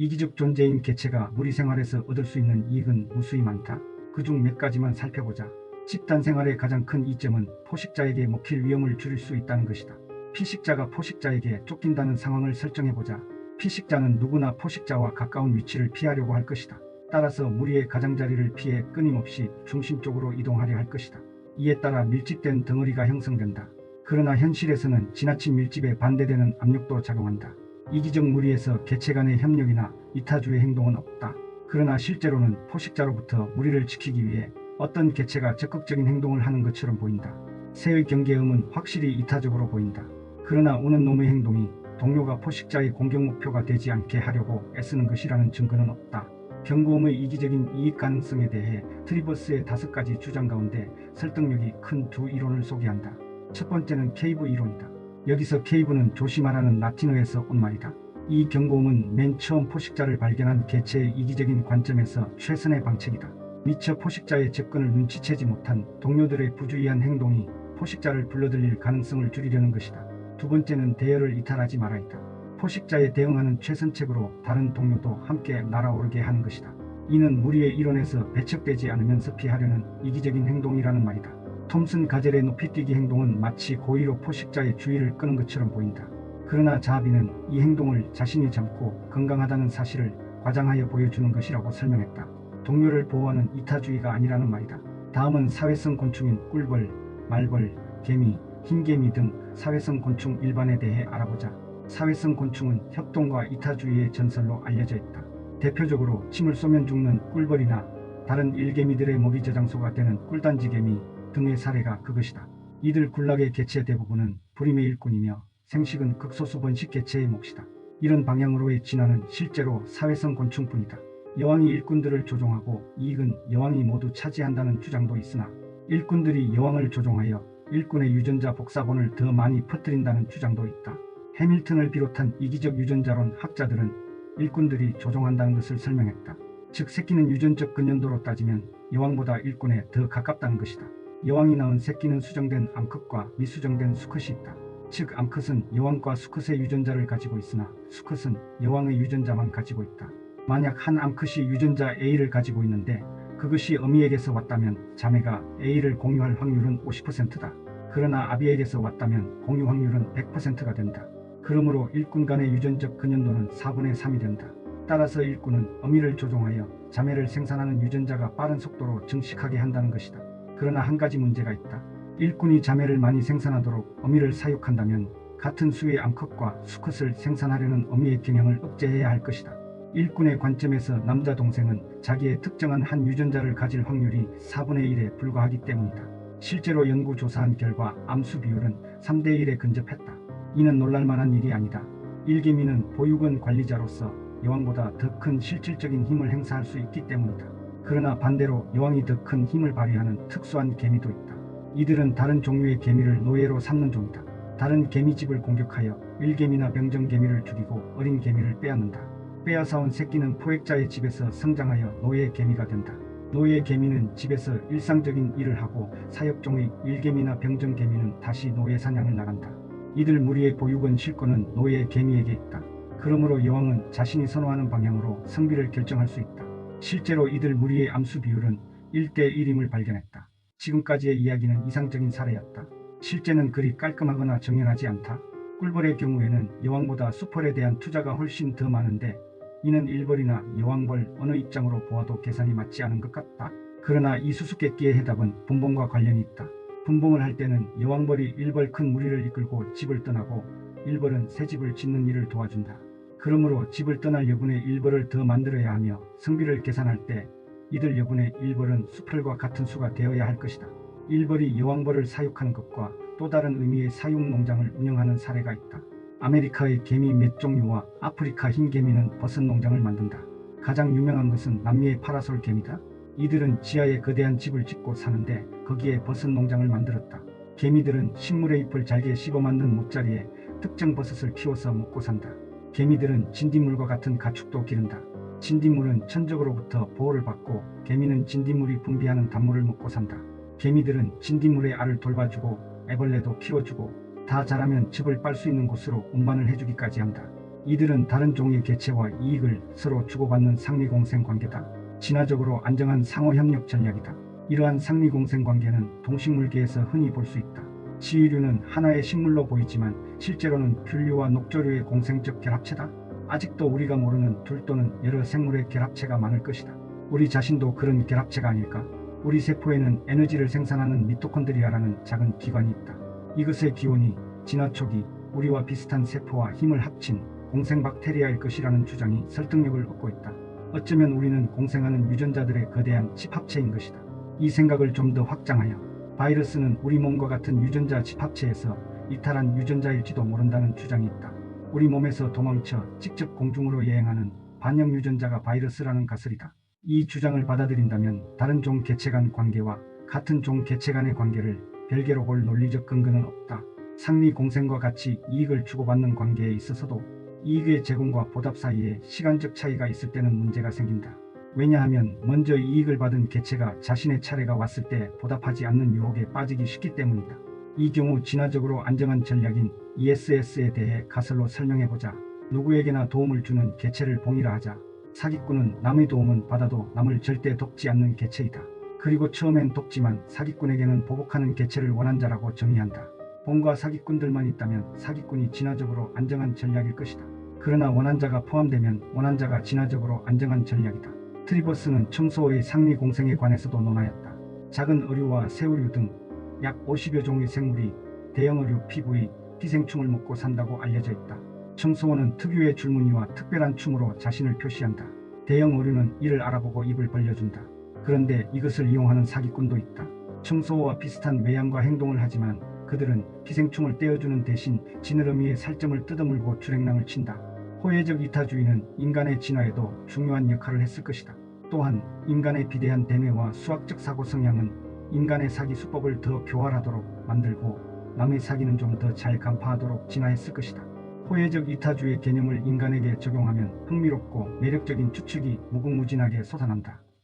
이기적 존재인 개체가 무리 생활에서 얻을 수 있는 이익은 무수히 많다. 그중 몇 가지만 살펴보자. 집단 생활의 가장 큰 이점은 포식자에게 먹힐 위험을 줄일 수 있다는 것이다. 피식자가 포식자에게 쫓긴다는 상황을 설정해보자. 피식자는 누구나 포식자와 가까운 위치를 피하려고 할 것이다. 따라서 무리의 가장자리를 피해 끊임없이 중심 쪽으로 이동하려 할 것이다. 이에 따라 밀집된 덩어리가 형성된다. 그러나 현실에서는 지나친 밀집에 반대되는 압력도 작용한다. 이기적 무리에서 개체 간의 협력이나 이타주의 행동은 없다. 그러나 실제로는 포식자로부터 무리를 지키기 위해 어떤 개체가 적극적인 행동을 하는 것처럼 보인다. 새의 경계음은 확실히 이타적으로 보인다. 그러나 오는 놈의 행동이 동료가 포식자의 공격 목표가 되지 않게 하려고 애쓰는 것이라는 증거는 없다. 경고음의 이기적인 이익 가능성에 대해 트리버스의 다섯 가지 주장 가운데 설득력이 큰 두 이론을 소개한다. 첫 번째는 케이브 이론이다. 여기서 케이브는 조심하라는 라틴어에서 온 말이다. 이 경고음은 맨 처음 포식자를 발견한 개체의 이기적인 관점에서 최선의 방책이다. 미처 포식자의 접근을 눈치채지 못한 동료들의 부주의한 행동이 포식자를 불러들일 가능성을 줄이려는 것이다. 두 번째는 대열을 이탈하지 말아이다. 포식자에 대응하는 최선책으로 다른 동료도 함께 날아오르게 하는 것이다. 이는 무리의 이론에서 배척되지 않으면서 피하려는 이기적인 행동이라는 말이다. 톰슨 가젤의 높이뛰기 행동은 마치 고의로 포식자의 주의를 끄는 것처럼 보인다. 그러나 자비는 이 행동을 자신이 젊고 건강하다는 사실을 과장하여 보여주는 것이라고 설명했다. 동료를 보호하는 이타주의가 아니라는 말이다. 다음은 사회성 곤충인 꿀벌, 말벌, 개미, 흰개미 등 사회성 곤충 일반에 대해 알아보자. 사회성 곤충은 협동과 이타주의의 전설로 알려져 있다. 대표적으로 침을 쏘면 죽는 꿀벌이나 다른 일개미들의 먹이 저장소가 되는 꿀단지개미 등의 사례가 그것이다. 이들 군락의 개체 대부분은 불임의 일꾼이며 생식은 극소수 번식 개체의 몫이다. 이런 방향으로의 진화는 실제로 사회성 곤충뿐이다. 여왕이 일꾼들을 조종하고 이익은 여왕이 모두 차지한다는 주장도 있으나 일꾼들이 여왕을 조종하여 일꾼의 유전자 복사본을 더 많이 퍼뜨린다는 주장도 있다. 해밀턴을 비롯한 이기적 유전자론 학자들은 일꾼들이 조종한다는 것을 설명했다. 즉 새끼는 유전적 근연도로 따지면 여왕보다 일꾼에 더 가깝다는 것이다. 여왕이 낳은 새끼는 수정된 암컷과 미수정된 수컷이 있다. 즉 암컷은 여왕과 수컷의 유전자를 가지고 있으나 수컷은 여왕의 유전자만 가지고 있다. 만약 한 암컷이 유전자 A를 가지고 있는데 그것이 어미에게서 왔다면 자매가 A를 공유할 확률은 50%다. 그러나 아비에게서 왔다면 공유 확률은 100%가 된다. 그러므로 일꾼 간의 유전적 근연도는 4분의 3이 된다. 따라서 일꾼은 어미를 조종하여 자매를 생산하는 유전자가 빠른 속도로 증식하게 한다는 것이다. 그러나 한 가지 문제가 있다. 일꾼이 자매를 많이 생산하도록 어미를 사육한다면 같은 수의 암컷과 수컷을 생산하려는 어미의 경향을 억제해야 할 것이다. 일꾼의 관점에서 남자 동생은 자기의 특정한 한 유전자를 가질 확률이 4분의 1에 불과하기 때문이다. 실제로 연구 조사한 결과 암수 비율은 3대 1에 근접했다. 이는 놀랄만한 일이 아니다. 일개미는 보육원 관리자로서 여왕보다 더 큰 실질적인 힘을 행사할 수 있기 때문이다. 그러나 반대로 여왕이 더 큰 힘을 발휘하는 특수한 개미도 있다. 이들은 다른 종류의 개미를 노예로 삼는 종이다. 다른 개미집을 공격하여 일개미나 병정개미를 죽이고 어린 개미를 빼앗는다. 빼앗아온 새끼는 포획자의 집에서 성장하여 노예 개미가 된다. 노예 개미는 집에서 일상적인 일을 하고 사역종의 일개미나 병정개미는 다시 노예 사냥을 나간다. 이들 무리의 보육원 실권은 노예 개미에게 있다. 그러므로 여왕은 자신이 선호하는 방향으로 성비를 결정할 수 있다. 실제로 이들 무리의 암수 비율은 1대 1임을 발견했다. 지금까지의 이야기는 이상적인 사례였다. 실제는 그리 깔끔하거나 정연하지 않다. 꿀벌의 경우에는 여왕보다 수펄에 대한 투자가 훨씬 더 많은데 이는 일벌이나 여왕벌 어느 입장으로 보아도 계산이 맞지 않은 것 같다. 그러나 이 수수께끼의 해답은 분봉과 관련이 있다. 분봉을 할 때는 여왕벌이 일벌 큰 무리를 이끌고 집을 떠나고 일벌은 새 집을 짓는 일을 도와준다. 그러므로 집을 떠날 여분의 일벌을 더 만들어야 하며 성비를 계산할 때 이들 여분의 일벌은 수펄과 같은 수가 되어야 할 것이다. 일벌이 여왕벌을 사육하는 것과 또 다른 의미의 사육 농장을 운영하는 사례가 있다. 아메리카의 개미 몇 종류와 아프리카 흰 개미는 버섯 농장을 만든다. 가장 유명한 것은 남미의 파라솔 개미다. 이들은 지하에 거대한 집을 짓고 사는데 거기에 버섯 농장을 만들었다. 개미들은 식물의 잎을 잘게 씹어 만든 못자리에 특정 버섯을 키워서 먹고 산다. 개미들은 진딧물과 같은 가축도 기른다. 진딧물은 천적으로부터 보호를 받고 개미는 진딧물이 분비하는 단물을 먹고 산다. 개미들은 진딧물의 알을 돌봐주고 애벌레도 키워주고 다 자라면 즙을 빨 수 있는 곳으로 운반을 해주기까지 한다. 이들은 다른 종의 개체와 이익을 서로 주고받는 상리공생 관계다. 진화적으로 안정한 상호협력 전략이다. 이러한 상리공생 관계는 동식물계에서 흔히 볼 수 있다. 지위류는 하나의 식물로 보이지만 실제로는 균류와 녹조류의 공생적 결합체다. 아직도 우리가 모르는 둘 또는 여러 생물의 결합체가 많을 것이다. 우리 자신도 그런 결합체가 아닐까? 우리 세포에는 에너지를 생산하는 미토콘드리아라는 작은 기관이 있다. 이것의 기원이 진화 초기 우리와 비슷한 세포와 힘을 합친 공생 박테리아일 것이라는 주장이 설득력을 얻고 있다. 어쩌면 우리는 공생하는 유전자들의 거대한 집합체인 것이다. 이 생각을 좀 더 확장하여 바이러스는 우리 몸과 같은 유전자 집합체에서 이탈한 유전자일지도 모른다는 주장이 있다. 우리 몸에서 도망쳐 직접 공중으로 여행하는 반영 유전자가 바이러스라는 가설이다. 이 주장을 받아들인다면 다른 종 개체 간 관계와 같은 종 개체 간의 관계를 별개로 볼 논리적 근거는 없다. 상리 공생과 같이 이익을 주고받는 관계에 있어서도 이익의 제공과 보답 사이에 시간적 차이가 있을 때는 문제가 생긴다. 왜냐하면 먼저 이익을 받은 개체가 자신의 차례가 왔을 때 보답하지 않는 유혹에 빠지기 쉽기 때문이다. 이 경우 진화적으로 안정한 전략인 ESS에 대해 가설로 설명해보자. 누구에게나 도움을 주는 개체를 봉이라 하자. 사기꾼은 남의 도움은 받아도 남을 절대 돕지 않는 개체이다. 그리고 처음엔 돕지만 사기꾼에게는 보복하는 개체를 원한 자라고 정의한다. 본과 사기꾼들만 있다면 사기꾼이 진화적으로 안정한 전략일 것이다. 그러나 원한자가 포함되면 원한자가 진화적으로 안정한 전략이다. 트리버스는 청소의 상리 공생에 관해서도 논하였다. 작은 어류와 새우류 등 약 50여 종의 생물이 대형 어류 피부의 기생충을 먹고 산다고 알려져 있다. 청소원은 특유의 줄무늬와 특별한 춤으로 자신을 표시한다. 대형 어류는 이를 알아보고 입을 벌려준다. 그런데 이것을 이용하는 사기꾼도 있다. 청소와 비슷한 외양과 행동을 하지만 그들은 기생충을 떼어주는 대신 지느러미의 살점을 뜯어물고 출행랑을 친다. 호혜적 이타주의는 인간의 진화에도 중요한 역할을 했을 것이다. 또한 인간의 비대한 대뇌와 수학적 사고 성향은 인간의 사기 수법을 더 교활하도록 만들고 남의 사기는 좀 더 잘 간파하도록 진화했을 것이다. 호혜적 이타주의 개념을 인간에게 적용하면 흥미롭고 매력적인 추측이 무궁무진하게 솟아난다.